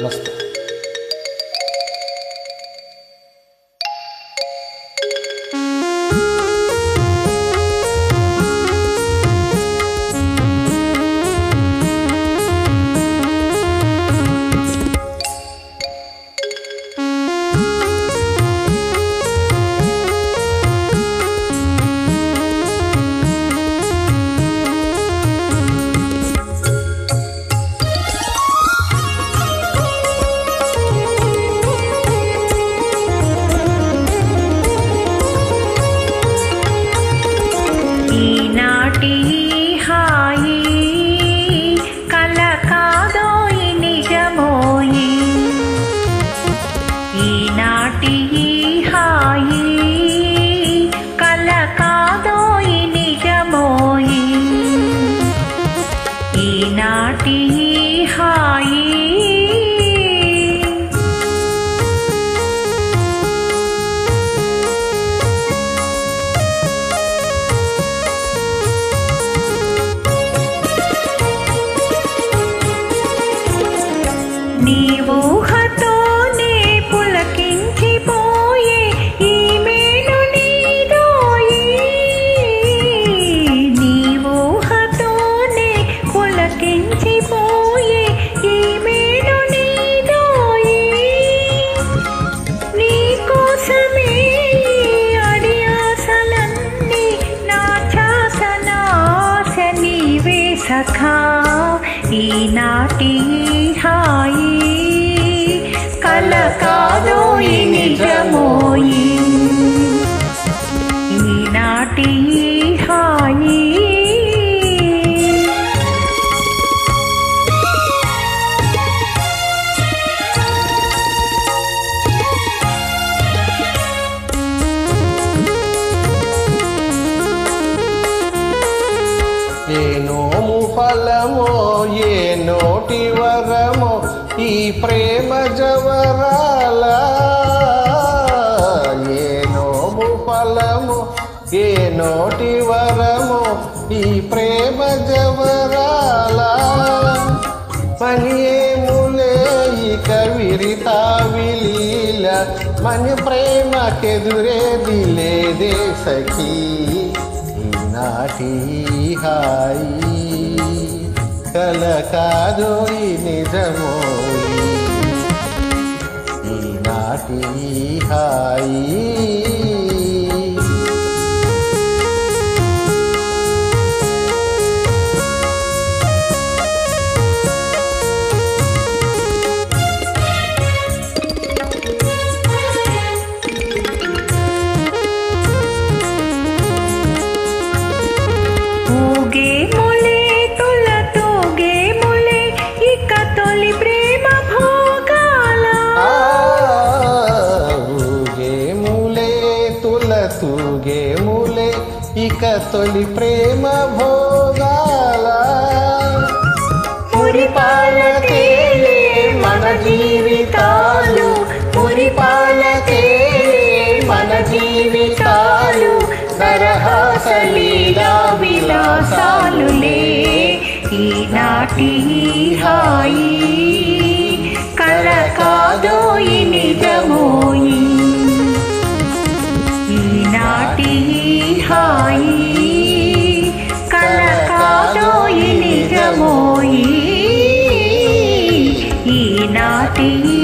నమస్తే ఈనాటి హాయి ఊహతోనే పులకించిపోయే ఈ మేలు నీదోయి నీ ఊహతోనే పులకించిపోయే ఈ మేలు నీదోయి నీ కోసమే అడి ఆశలన్నీ నా చాసనాశ నీవే సఖా. ఈనాటి ఏ నోము ఫలమో ఏ నోటి వరమో ఈ ప్రేమ జవరాల. ఏ నోము ఫలమో ఏ నోటి వరమో ఈ ప్రేమ జవరాల. పని ఏములే ఇక విరితా విలీల మన ప్రేమకెదురేది లేదే సఖీ. ఈనాటి హాయి. కల కాదోయి నిజమోయి ఈనాటి హాయి. తుల తూగేములే ఇక తొలి ప్రేమ భోగాల. మురిపాలకే మన జీవితాలు. మురిపాలకే మన జీవితాలు. నరహాసలీలా విలాసాలులే. ఈనాటి హా 第一